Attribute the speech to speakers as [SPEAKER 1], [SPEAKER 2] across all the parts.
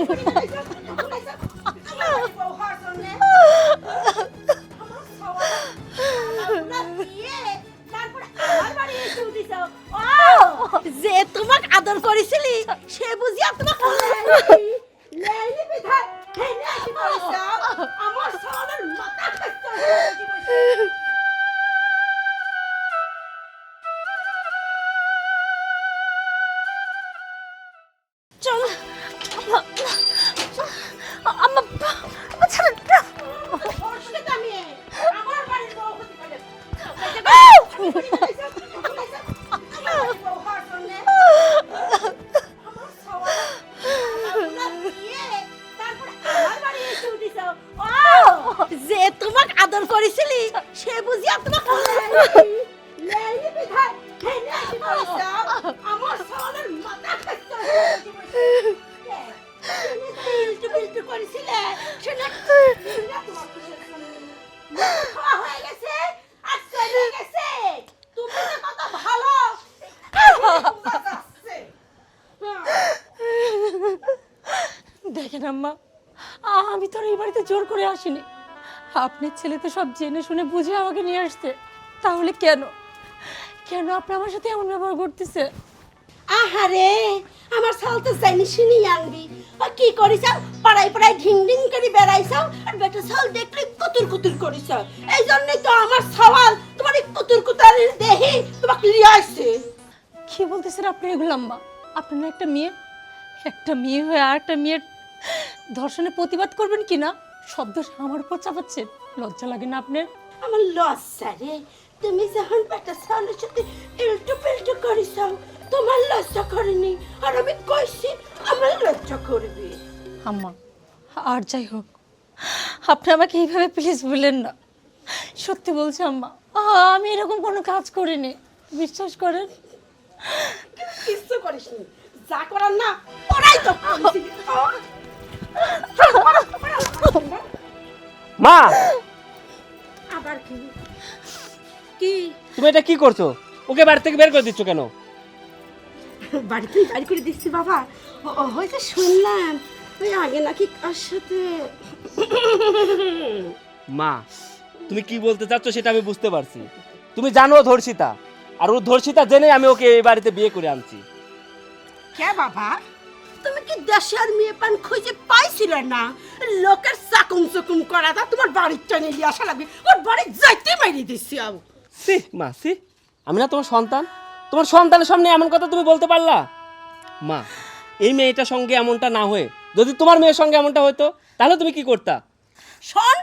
[SPEAKER 1] যে আম্মা।
[SPEAKER 2] আমি তো এই বাড়িতে জোর করে আসিনি। আপনার ছেলে তো সব জেনে শুনে বুঝে আমাকে নিয়ে আসতে তাহলে কেন? কেন আপনি আমার সাথে এমন ব্যবহার করতেছে?
[SPEAKER 1] আহারে আমার সাল তো জানি শুনি আনবি। আর কি করিস পাড়াই পাড়াই ঢিং ঢিং করে বেড়াইছ আর বেটা সাল দেখলে কুতুর কুতুর করিস এই জন্যই তো আমার সওয়াল তোমার এই কুতুর কুতার দেহি তোমাকে লিয়ে আসছে।
[SPEAKER 2] কি বলতেছেন আপনি এগুলো আম্মা? আপনার একটা মেয়ে একটা মেয়ে হয়ে আর একটা মেয়ের ধর্ষণে প্রতিবাদ করবেন কি না সব দোষ আমার উপর চাপাচ্ছেন লজ্জা লাগে না আপনার?
[SPEAKER 1] আমার লজ্জা রে। তুমি যখন বেটা সালের সাথে ইল্টু পিল্টু করিস তোমার লজ্জা করেনি। আর আমি কইছি আমার লজ্জা করবি।
[SPEAKER 2] আম্মা আর যাই হোক আপনি আমাকে এইভাবে প্লিজ বললেন না। সত্যি বলছি আম্মা আমি এরকম কোনো কাজ করিনি। বিশ্বাস করেন?
[SPEAKER 1] কিচ্ছু করিসনি। যা করার না ওরাই তো।
[SPEAKER 3] মা!
[SPEAKER 1] আবার কি? কি?
[SPEAKER 3] তুমি এটা কি করছ? ওকে বাড়ি থেকে বের করে দিচ্ছ কেন?
[SPEAKER 1] বাড়ি তুই বাড়ি করে দিচ্ছি বাবা। হয়তো শুনলাম ওই আগে নাকি কার সাথে?
[SPEAKER 3] মা তুমি কি বলতে চাচ্ছ সেটা আমি বুঝতে পারছি। তুমি জানো ধর্ষিতা আর ও ধর্ষিতা জেনে আমি ওকে এই বাড়িতে বিয়ে করে আনছি।
[SPEAKER 1] কে বাবা? তুমি কি দেশে আর মেয়ে পান খুঁজে পাইছিলে না? লোকের চাকুম চুকুম করা তা তোমার বাড়ির টানে নিয়ে আসা লাগবে। ওর বাড়ি যাইতে মাইরে দিচ্ছি আও
[SPEAKER 3] সি মা সি আমি না তোমার সন্তান। তোমার সন্তানের সামনে এমন কথা তুমি বলতে পারলা? মা এই মেয়েটার সঙ্গে এমনটা না হয়ে যদি তোমার মেয়ের সঙ্গে এমনটা হতো তাহলে তুমি কি করতা?
[SPEAKER 1] শোন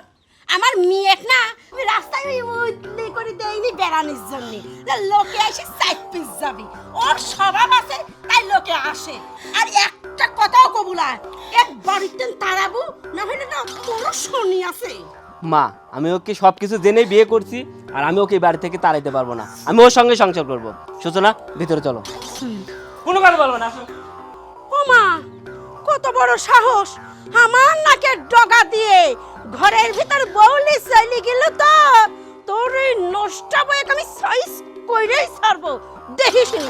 [SPEAKER 1] আমার মেয়ে না ওই রাস্তায় ওই উদলে করে দেয়নি বেড়ানোর জন্য। লোকে এসে সাইড পিস যাবি। ওর স্বভাব আছে তাই লোকে আসে। আর একটা কথাও কবুলায় এক বাড়িতে তাড়াবো না হলে না তোরও শনি আছে।
[SPEAKER 3] মা আমি ওকে সব কিছু জেনেই বিয়ে করছি আর আমি ওকে বাড়ি থেকে তাড়াইতে পারব না। আমি ওর সঙ্গে সংসার করব। সূচনা ভিতরে চলো। কোনো কথা বলব না ও
[SPEAKER 1] মা কত বড় সাহস। আমার নাকে ডগা দিয়ে ঘরের ভিতর বউলি চলে গেল তো। তোর এই নষ্ট বয়ে আমি সাইজ কইরেই ছাড়বো। দেখিস নি,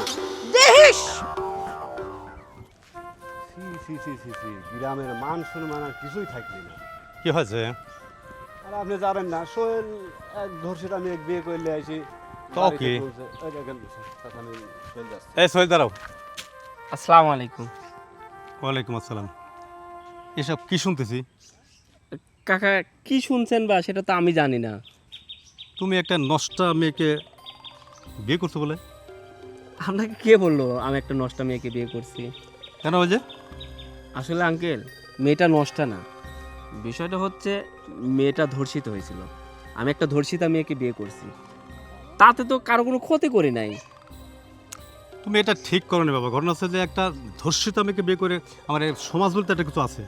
[SPEAKER 1] দেখিস।
[SPEAKER 4] C C C C C গ্রামের মান সম্মান আর কিছুই থাকবে না।
[SPEAKER 5] কি হয়েছে?
[SPEAKER 4] আর আপনি জানেন না সোহেল এক ধর্ষিত আমি এক বিয়ে করলে আসি
[SPEAKER 5] তো
[SPEAKER 4] বাড়িতে
[SPEAKER 5] কি?
[SPEAKER 4] "এই দেখেন, ওখানে সোহেল যাচ্ছে।"
[SPEAKER 5] এই সোহেল দাঁড়াও।
[SPEAKER 3] আসসালামু আলাইকুম।
[SPEAKER 5] ওয়ালাইকুম আসসালাম। এসব কি শুনতেছি?
[SPEAKER 3] কাকা কি শুনছেন বা? সেটা তো আমি জানি না।
[SPEAKER 5] তুমি একটা নষ্টা মেয়েকে বিয়ে করছ বলে?
[SPEAKER 3] আপনাকে কে বলল আমি একটা নষ্টা মেয়েকে বিয়ে করছি?
[SPEAKER 5] কেন ওই যে
[SPEAKER 3] আসলে আঙ্কেল মেয়েটা নষ্টা না। বিষয়টা হচ্ছে মেয়েটা ধর্ষিত হয়েছিল। আমি একটা ধর্ষিতা মেয়েকে বিয়ে করছি। তাতে তো কারও কোনো ক্ষতি করি নাই।
[SPEAKER 5] তুমি এটা ঠিক করো নি বাবা। ঘটনা হচ্ছে যে একটা ধর্ষিতা মেয়েকে বিয়ে করে আমার সমাজ বলতে একটা কিছু আছে।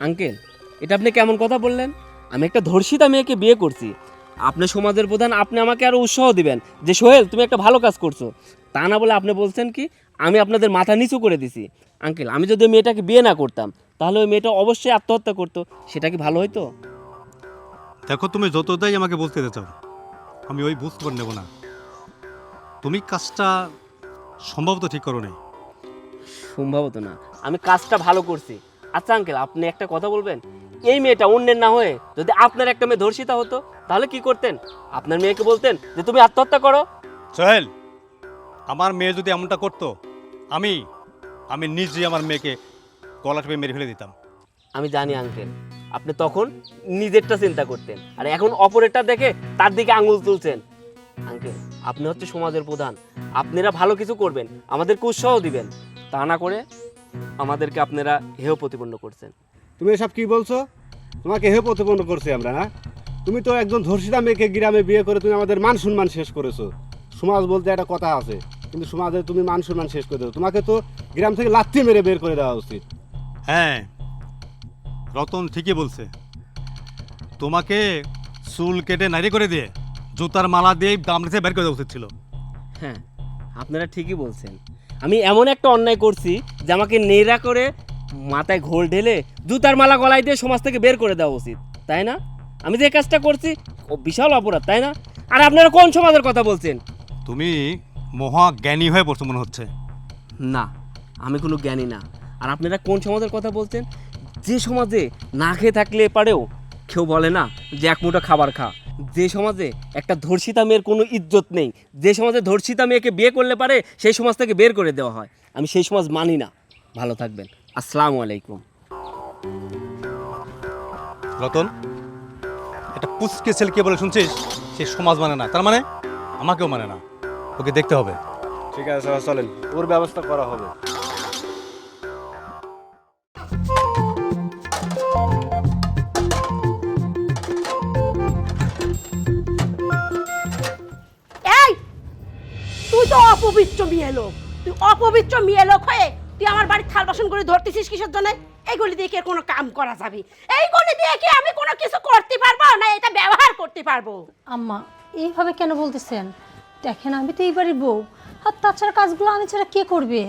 [SPEAKER 3] আঙ্কেল এটা আপনি কেমন কথা বললেন? আমি একটা ধর্ষিতা মেয়েকে বিয়ে করছি। আপনি সমাজের প্রধান আপনি আমাকে আরও উৎসাহ দিবেন যে সোহেল তুমি একটা ভালো কাজ করছ। তা না বলে আপনি বলছেন কি আমি আপনাদের মাথা নিচু করে দিছি। আঙ্কেল আমি যদি মেয়েটাকে বিয়ে না করতাম তাহলে ওই মেয়েটা অবশ্যই আত্মহত্যা করতো। সেটা কি ভালো হতো
[SPEAKER 5] দেখো তুমি যতটাই আমাকে বলতে চাও আমি ওই বুঝতে পার নেব না। তুমি কাজটা সম্ভবত ঠিক করো নাই।
[SPEAKER 3] সম্ভবত না। আমি কাজটা ভালো করছি। আচ্ছা আঙ্কেল আপনি একটা কথা বলবেন? এই মেয়েটা অন্যের না হয়ে যদি আপনার একটা মেয়ে ধর্ষিতা হতো তাহলে কি করতেন? আপনার মেয়েকে বলতেন যে তুমি আত্মহত্যা করো।
[SPEAKER 5] সোহেল আমার মেয়ে যদি এমনটা করতো আমি আমি নিজে আমার মেয়েকে গলা টিপে মেরে ফেলে দিতাম।
[SPEAKER 3] আমি জানি আঙ্কেল আপনি তখন নিজেরটা চিন্তা করতেন। আর এখন অপরেরটা দেখে তার দিকে আঙুল তুলছেন। আঙ্কেল আপনি হচ্ছে সমাজের প্রধান। আপনারা ভালো কিছু করবেন আমাদেরকে উৎসাহ দিবেন। তা না করে আমাদেরকে আপনারা হেয় প্রতিপন্ন করছেন।
[SPEAKER 4] তুমি এসব কি বলছো? তোমাকে হে প্রতিপন্ন করছি আমরা না? তুমি তো একজন ধর্ষিতা মেয়েকে গ্রামে বিয়ে করে তুমি আমাদের মান সম্মান শেষ করেছ। সমাজ বলতে একটা কথা আছে কিন্তু সমাজে তুমি মান সম্মান শেষ করে দেবো তোমাকে তো গ্রাম থেকে লাথি মেরে বের করে দেওয়া উচিত।
[SPEAKER 5] হ্যাঁ রতন ঠিকই বলছে। তোমাকে চুল কেটে নারী করে দিয়ে জুতার মালা দিয়ে গামলিতে বের করে দেওয়া উচিত ছিল।
[SPEAKER 3] হ্যাঁ আপনারা ঠিকই বলছেন। আমি এমন একটা অন্যায় করছি যে আমাকে নেড়া করে মাথায় ঘোল ঢেলে জুতার মালা গলায় দিয়ে সমাজ থেকে বের করে দেওয়া উচিত তাই না? আমি যে কাজটা করছি ও বিশাল অপরাধ তাই না? আর আপনারা কোন সমাজের কথা বলছেন?
[SPEAKER 5] তুমি মহা জ্ঞানী হয়ে পড়ছো মনে হচ্ছে।
[SPEAKER 3] না আমি কোনো জ্ঞানী না। আর আপনারা কোন সমাজের কথা বলছেন? যে সমাজে না খেয়ে থাকলে পারেও কেউ বলে না যে এক মুঠো খাবার খা। যে সমাজে একটা ধর্ষিতা মেয়ের কোনো ইজ্জত নেই যে সমাজে ধর্ষিতা মেয়েকে বিয়ে করলে পারে সেই সমাজ থেকে বের করে দেওয়া হয়। আমি সেই সমাজ মানি না। ভালো থাকবেন। আসসালামু আলাইকুম।
[SPEAKER 5] রতন এটা পুচকে ছেলেকে বলে শুনছিস? সে সমাজ মানে না তার মানে আমাকেও মানে না। ওকে দেখতে হবে।
[SPEAKER 4] ঠিক আছে চলেন। ওর ব্যবস্থা করা হবে।
[SPEAKER 1] এই! তুই তো অপবিত্র মেয়ে লোক। তুই অপবিত্র মেয়ে লোক হয়ে তুই আমার বাড়ির থাল বাসন করে ধরতেছিস কিসের জন্য? এইগুলি দিয়ে কি কোনো কাম করা যাবে? এইগুলি দিয়ে কি আমি কোনো কিছু করতে পারব না এটা ব্যবহার করতে পারব?
[SPEAKER 2] আম্মা এইভাবে কেন বলতেছেন? দেখেন আমি তো এই বাড়ির বউ। আর তাছাড়া কাজগুলো আমি ছাড়া কে করবে?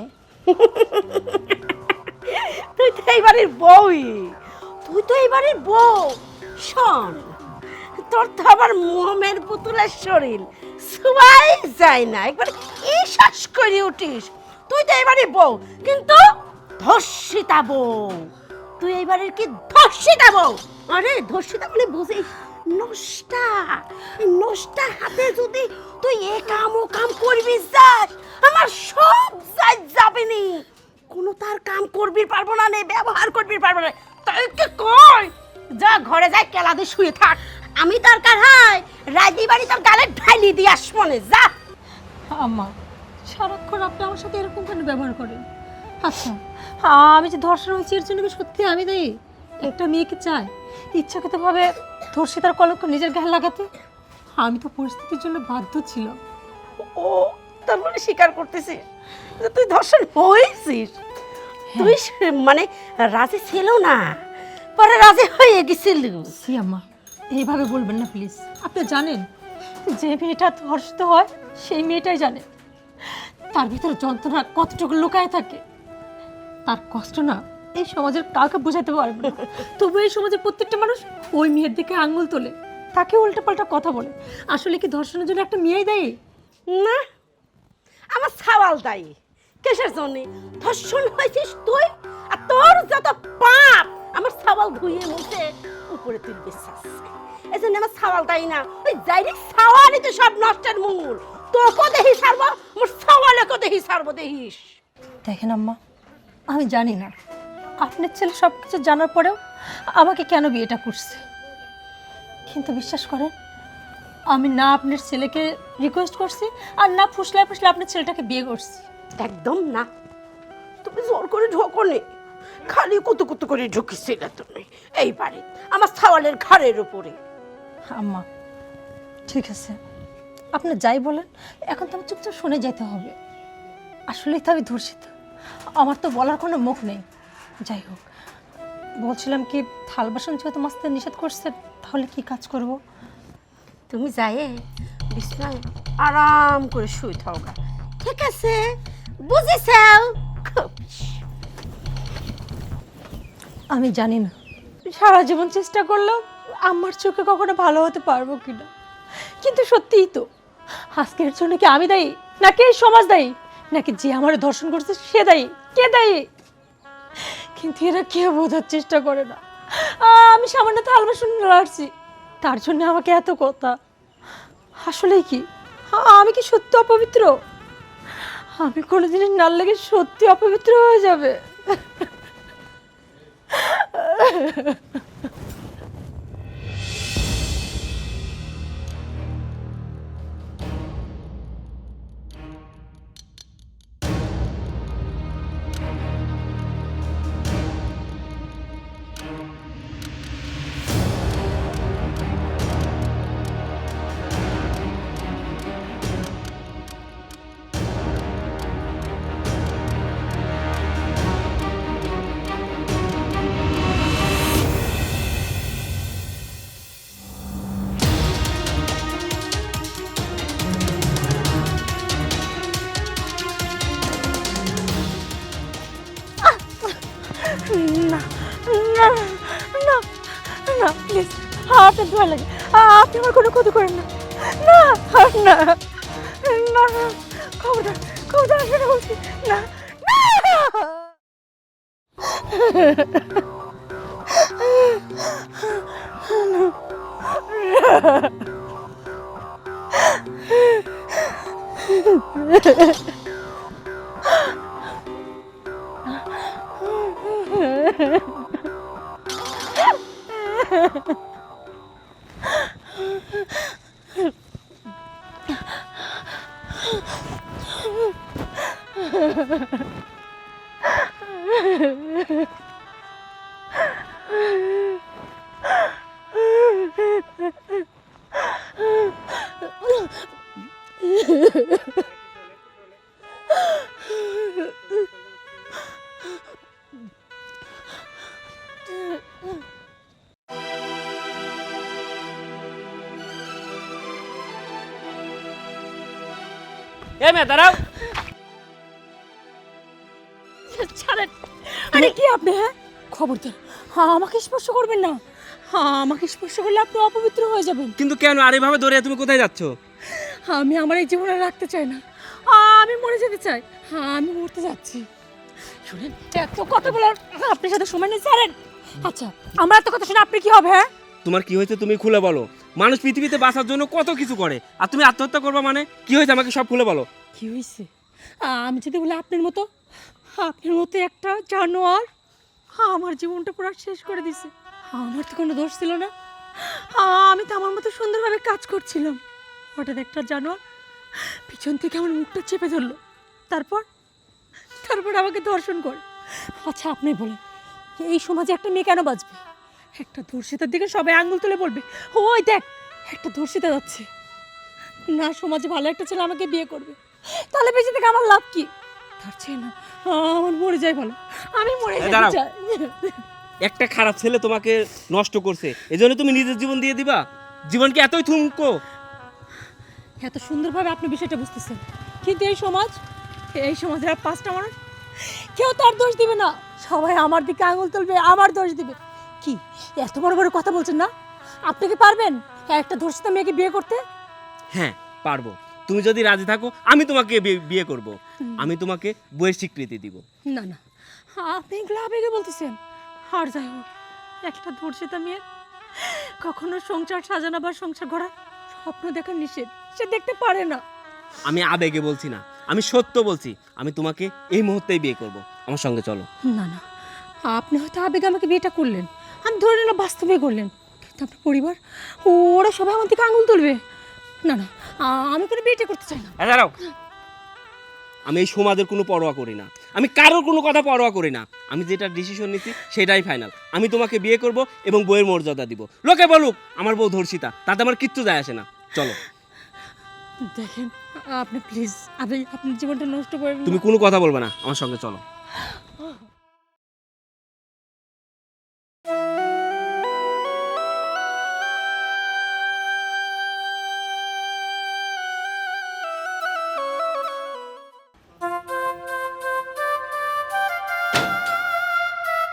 [SPEAKER 1] তুই তো এই বাড়ির বউই। তুই তো এই বাড়ির বউ। শোন তোর তো আবার মোহামের পুতুলের শরীর। সবাই যায় না। একবার ইশ্বাস করে উঠিস? তুই তো এবারে বউ কিন্তু ধর্ষিতা বউ। তুই এবারে কি ধর্ষিতা বউ? আরে ধর্ষিতা বলে বুঝিস নষ্টা। নষ্টা হাতে যদি তুই এ কাম ও কাম করবি যাস আমার সব যাই যাবে নি। কোনো তার কাম করবি পারব না নে ব্যবহার করবি পারব না তাই কি কই? যা ঘরে যাই কেলা দিয়ে শুয়ে থাক। আমি দরকার হয় রাজি বাড়ি তোর গালে ঢালি দিয়ে আসব নে, যা।
[SPEAKER 2] আম্মা সারাক্ষণ আপনি আমার সাথে এরকম কেন ব্যবহার করেন? আচ্ছা আমি যে ধর্ষণ হয়েছি এর জন্য কি সত্যি আমি দেই একটা মেয়েকে চাই ইচ্ছাকৃতভাবে ধর্ষিতার কলঙ্ক নিজের গায়ে লাগাতে? আমি তো পরিস্থিতির জন্য বাধ্য ছিলাম।
[SPEAKER 1] ও তার মানে স্বীকার করতেছিস যে তুই ধর্ষণ হয়েছিস। তুই মানে রাজি ছিল না পরে রাজি হয়ে গেছিল।
[SPEAKER 2] সি আম্মা এইভাবে বলবেন না প্লিজ। আপনি জানেন যে মেয়েটা ধর্ষিত হয় সেই মেয়েটাই জানে। তার ভিতরে যন্ত্রণা কতটুকু লুকায় থাকে? তার কষ্ট না এই সমাজের কাউকে বোঝাতে পারবে না। তবু এই সমাজের প্রত্যেকটা মানুষ ওই মেয়ের দিকে আঙুল তোলে। তাকে উল্টাপাল্টা কথা বলে। আসলে কি ধর্ষণের জন্য একটা মেয়েই দেয়?
[SPEAKER 1] না, আমার সাওয়াল দায়ী। কেসের জন্য? ধর্ষণ হয়েছিস তুই আর তোর যত পাপ আমার সাওয়াল ধুয়ে মুছে উপরে তুই বিশ্বাস এই জন্য আমার সাওয়াল দায়ী না। ওই যাইরে সাওয়ালই তো সব নষ্টের মূল। তোকেও দেহি সারবো আমার সাওয়ালেকেও দেহি সারবো দেহিস
[SPEAKER 2] দেখেন আম্মা আমি জানি না। আপনার ছেলে সব কিছু জানার পরেও আমাকে কেন বিয়েটা করছে? কিন্তু বিশ্বাস করেন আমি না আপনার ছেলেকে রিকোয়েস্ট করছি আর না ফুসলায় ফুসলে আপনার ছেলেটাকে বিয়ে করছি।
[SPEAKER 1] একদম না। তুমি জোর করে ঢোকো নে খালি কুতু কুতু করে ঢুকিছিলে তুমি। এই বাড়ি আমার সাওয়ালের ঘরের উপরে।
[SPEAKER 2] আম্মা ঠিক আছে। আপনি যাই বলেন এখন তো আমার চুপচাপ শুনে যেতে হবে। আসলেই তো আমি ধর্ষিত। আমার তো বলার কোনো মুখ নেই। যাই হোক বলছিলাম কি থাল বাসন যেহেতু মাস্তে নিষেধ করছে তাহলে কি কাজ করব?
[SPEAKER 1] তুমি যাই বিছনায় আরাম করে শুয়ে থাকা ঠিক আছে বুঝেছাও?
[SPEAKER 2] আমি জানি না। সারা জীবন চেষ্টা করলাম আমার চোখে কখনো ভালো হতে পারব কিনা। কিন্তু সত্যিই তো আজকের জন্য কি আমি দায়ী? নাকি এই সমাজ দায়ী? নাকি যে আমার ধর্ষণ করছে সে দায়ী? কে দায়ী? কিন্তু এরা কেউ বোঝার চেষ্টা করে না। আমি সামান্য তাল বাসন লাড়ছি। তার জন্য আমাকে এত কথা। আসলেই কি? আমি কি সত্যি অপবিত্র? আমি কোনো জিনিস নাল লেগে সত্যি অপবিত্র হয়ে যাবে। Ha ha ha.
[SPEAKER 3] এ মেয়ে দাঁড়াও।
[SPEAKER 2] ছাড়েন। আরে কি আপনি হ্যাঁ? খবরদার হ্যাঁ আমাকে স্পর্শ করবেন না। হ্যাঁ আমাকে স্পর্শ করলে আপনি অপবিত্র হয়ে যাবেন।
[SPEAKER 3] কিন্তু কেন আর এভাবে দৌড়ে তুমি কোথায় যাচ্ছ?
[SPEAKER 2] আমি আমার এই জীবনে রাখতে চাই না। আমি মরে যেতে চাই। হ্যাঁ আমি মরতে যাচ্ছি। শুনেন এত কথা বলার আপনার সাথে সময় নেই ছাড়েন। আচ্ছা আমার এত কথা শুনে আপনি কি হবে হ্যাঁ?
[SPEAKER 3] তোমার কি হয়েছে তুমি খুলে বলো। মানুষ পৃথিবীতে বাঁচার জন্য কত কিছু করে আর তুমি আত্মহত্যা করবা মানে? কি হয়েছে আমাকে সব খুলে বলো।
[SPEAKER 2] কি হয়েছে? আমি যদি বলি আপনার মতো আপনার মতো একটা জানোয়ার আমার জীবনটা পুরো শেষ করে দিছে। আমার তো কোনো দোষ ছিল না। আমি তো আমার মতো সুন্দরভাবে কাজ করছিলাম। হঠাৎ একটা জানোয়ার পিছন থেকে আমার মুখটা চেপে ধরলো। তারপর তারপর আমাকে ধর্ষণ করে। আচ্ছা আপনি বলেন এই সমাজে একটা মেয়ে কেন বাঁচবে? একটা ধর্ষিতার দিকে সবাই আঙ্গুল তুলে বলবে ওই দেখ একটা ধর্ষিতা যাচ্ছে। না সমাজে ভালো একটা ছেলে আমাকে বিয়ে করবে। তাহলে বেঁচে থেকে আমার লাভ কি? তার চেয়ে না আমার মরে যাই ভালো। আমি মরে
[SPEAKER 3] দাঁড়াও।
[SPEAKER 2] চাই।
[SPEAKER 3] একটা খারাপ ছেলে তোমাকে নষ্ট করছে এজন্য তুমি নিজের জীবন দিয়ে দিবা? জীবন কি এতই থুমকো?
[SPEAKER 2] এত সুন্দরভাবে আপনি বিষয়টা বুঝতেছেন। কিন্তু এই সমাজ এই সমাজের আর পাঁচটা মানুষ কেউ তার দোষ দিবে না। সবাই আমার দিকে আঙুল তুলবে আমার দোষ দিবে। কি এত বড় বড় কথা বলছেন না? আপনি কি পারবেন একটা ধর্ষিতা মেয়েকে বিয়ে করতে?
[SPEAKER 3] হ্যাঁ পারব। তুমি যদি রাজি থাকো আমি তোমাকে বিয়ে- করব। আমি তোমাকে বইয়ের স্বীকৃতি দিব।
[SPEAKER 2] না না। আপনি এগুলো আবেগে বলতেছেন। আর যাই হোক একটা ধর্ষিতা মেয়ে কখনো সংসার সাজানো বা সংসার গড়া স্বপ্ন দেখা নিষেধ। সে দেখতে পারে না।
[SPEAKER 3] আমি আবেগে বলছি না আমি সত্য বলছি আমি তোমাকে এই মুহূর্তেই বিয়ে করব। আমার সঙ্গে চলো।
[SPEAKER 2] না না আপনি হয়তো আবেগে আমাকে বিয়েটা করলেন। আমি ধরে নিলাম বাস্তবে করলেন। কিন্তু আপনার পরিবার ওরা সবাই আমার দিকে আঙুল তুলবে। না না আমি কোনো বিয়েটা করতে চাই না।
[SPEAKER 3] দাঁড়াও। আমি এই সমাজের কোনো পরোয়া করি না। আমি কারোর কোনো কথা পরোয়া করি না। আমি যেটা ডিসিশন নিচ্ছি সেটাই ফাইনাল আমি তোমাকে বিয়ে করব এবং বইয়ের মর্যাদা দিব। লোকে বলুক আমার বউ ধর্ষিতা তাতে আমার কিচ্ছু যায় আসে না। চলো।
[SPEAKER 2] দেখেন আপনি প্লিজ আপনি আপনার জীবনটা নষ্ট করবেন না।
[SPEAKER 3] তুমি কোনো কথা বলবে না আমার সঙ্গে চলো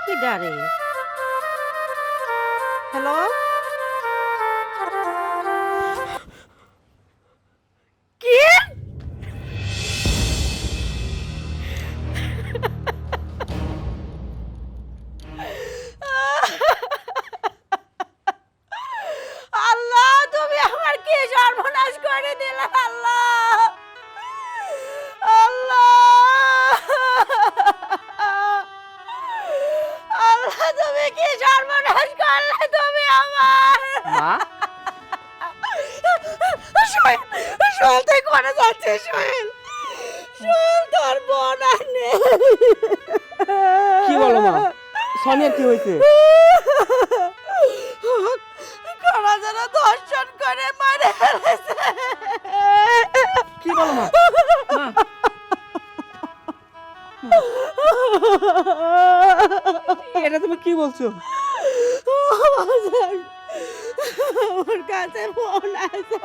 [SPEAKER 1] কি ডারে তুমি
[SPEAKER 2] কি
[SPEAKER 1] সর্বনাশ করলে তুমি আমার? মা? সোহেল সোহেল তুই কোনে যাচ্ছিস আর নেই।
[SPEAKER 3] কি বলো
[SPEAKER 1] যেন দর্শন করে মারে
[SPEAKER 3] কি বলো মা? এটা তুমি কি বলছো?
[SPEAKER 1] আমার কাছে ফোন আছে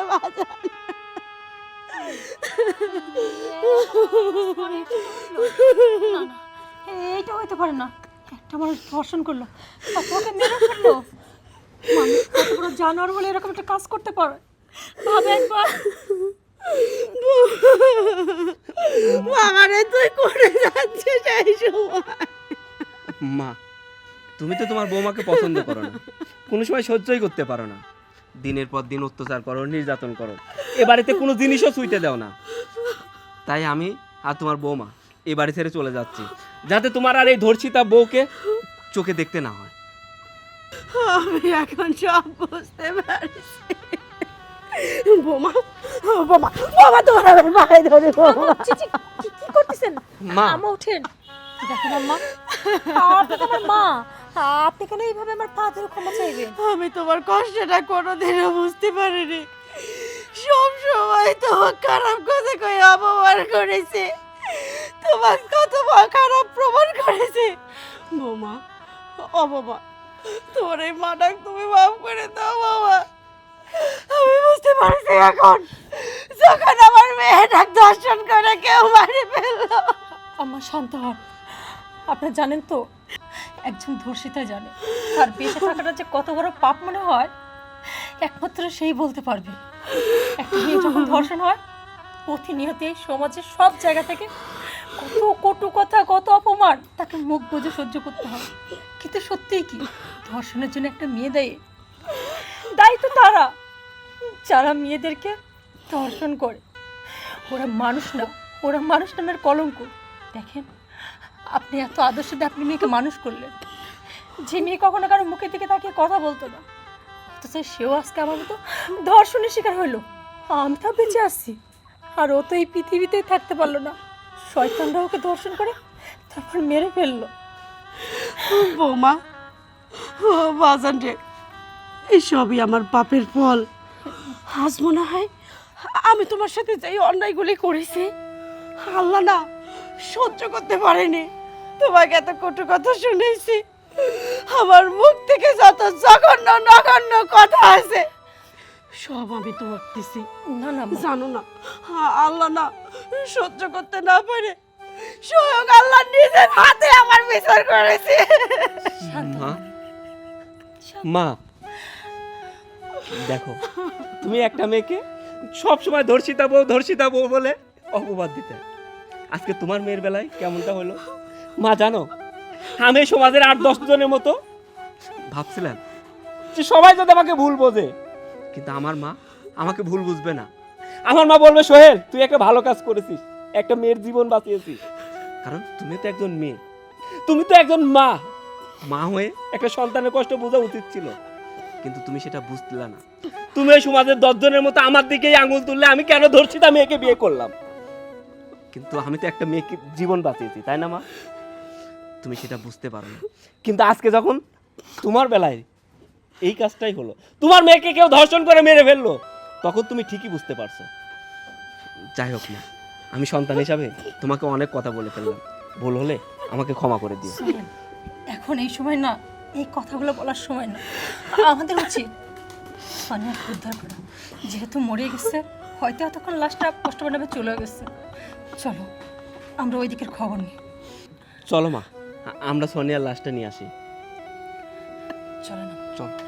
[SPEAKER 2] এইটা হইতে পারে না। একটা মানুষ ধর্ষণ করল তাকে মেরে ফেলল। মানুষ কত বড় জানোয়ার বলে এরকম একটা কাজ করতে পারে। ভাবে একবার।
[SPEAKER 1] মামারে তুই করে যাচ্ছিস এই সময়?
[SPEAKER 3] মা তুমি তো তোমার বৌমাকে পছন্দ করো না। কোনো সময় সহ্যই করতে পারো না। দিনের পর দিন অত্যাচার করো নির্যাতন করো। এ বাড়িতে কোনো জিনিসও ছুঁইতে দাও না। তাই আমি আর তোমার বৌমা এই বাড়ি ছেড়ে চলে যাচ্ছি যাতে তোমার আর এই ধর্ষিতা বউকে চোখে দেখতে না হয়।
[SPEAKER 1] আমি এখন সব বুঝতে পারছি। বোমা বোমা বোমা তোমার আমার মাথায় ধরে বোমা
[SPEAKER 2] কি কি করতেছেন?
[SPEAKER 3] মা।
[SPEAKER 2] আমা ওঠেন দেখেন আম্মা। আপনি তো আমার মা? আপনি কেন এইভাবে আমার পা ধরে ক্ষমা চাইবেন?
[SPEAKER 1] আমি তোমার কষ্টটা কোনোদিনও বুঝতে পারিনি। সব সময় তোমার খারাপ কথা কই অপমান করেছে। তোমার কত খারাপ প্রমাণ করেছে। বোমা ও বাবা তোমার এই মাটাক তুমি মাফ করে দাও বাবা। আমি বুঝতে পারছি এখন। যখন আমার মেয়েটাক দর্শন করে, কেউ মারি ফেলল।
[SPEAKER 2] আম্মা, শান্ত হন। আপনি জানেন তো, একজন ধর্ষিতা জানে। তার বেঁচে থাকাটা যে কত বড় পাপ মনে হয়, একমাত্র সেই বলতে পারবে। একটা মেয়ে যখন ধর্ষণ হয়, প্রতিনিয়ত সমাজের সব জায়গা থেকে কত কটু কথা, কত অপমান, তাকে মুখ বুঝে সহ্য করতে হয়। কিন্তু সত্যিই কি, ধর্ষণের জন্য একটা মেয়ে দেয় দায়ী তো তারা। যারা মেয়েদেরকে ধর্ষণ করে, ওরা মানুষ না, ওরা মানুষ নামের কলঙ্ক। দেখেন, আপনি এত আদর্শ দিয়ে আপনি মেয়েকে মানুষ করলেন। যে মেয়ে কখনো কারও মুখের দিকে তাকিয়ে কথা বলতো না, অথচ সেও আজকে আমার মতো ধর্ষণের শিকার হইল। আমি তো বেঁচে আসছি আর ও তো এই পৃথিবীতেই থাকতে পারল না। শয়তানরা ওকে ধর্ষণ করে, তারপর মেরে ফেলল।
[SPEAKER 1] বৌমা, ও বাজান রে। এই সবই আমার পাপের ফল। আজ মনে হয় আমি তোমার সাথে যেই অন্যায়গুলি করেছি আল্লাহ না সহ্য করতে পারেনি। তোমাকে এত কটু কথা শুনেছি আমার মুখ থেকে যত জঘন্য নগণ্য কথা আছে সব আমি তো দিছি।
[SPEAKER 2] না না
[SPEAKER 1] জানো না আল্লাহ না সহ্য করতে না পারে স্বয়ং আল্লাহ নিজের হাতে আমার বিচার করেছে।
[SPEAKER 3] মা মা দেখো, তুমি একটা মেয়েকে সব সময় ধর্ষিতা বউ ধর্ষিতা বউ বলে অপবাদ দিতে। আজকে তোমার মেয়ের বেলায় কেমনটা হলো? মা, জানো, আমি সমাজের আট, দশ জনের মতো ভাবছিলাম যে সবাই যদি আমাকে ভুল বোঝে। কিন্তু আমার মা আমাকে ভুল বুঝবে না। আমার মা বলবে, সোহেল, তুই একটা ভালো কাজ করেছিস, একটা মেয়ের জীবন বাঁচিয়েছিস। কারণ তুমি তো একজন মেয়ে। তুমি তো একজন মা। মা হয়ে একটা সন্তানের কষ্ট বোঝা উচিত ছিল। কিন্তু তুমি সেটা বুঝতে না। তুমি ওই সমাজের দশজনের মতো আমার দিকেই আঙুল তুললে আমি কেন ধরছি তা মেয়েকে বিয়ে করলাম? কিন্তু আমি তো একটা মেয়েকে জীবন বাঁচিয়েছি তাই না মা? তুমি সেটা বুঝতে পারো না। কিন্তু আজকে যখন তোমার বেলায় এই কাজটাই হলো তোমার মেয়েকে কেউ ধর্ষণ করে মেরে ফেলল তখন তুমি ঠিকই বুঝতে পারছ। যাই হোক না আমি সন্তান হিসাবে তোমাকে অনেক কথা বলে ফেললাম। ভুল হলে আমাকে ক্ষমা করে দিও।
[SPEAKER 2] এখন এই সময় না এই কথাগুলো বলার সময় না। আমাদের উচিত অনেক উদ্ধার করা। যেহেতু মরে গেছে হয়তো এতক্ষণ লাশটা পোস্টমর্টমে চলে গেছে। চলো আমরা ওই দিকের খবর নিই।
[SPEAKER 3] চলো মা আমরা সোনিয়ার লাশটা নিয়ে আসি।
[SPEAKER 2] চলো না।
[SPEAKER 3] চলো।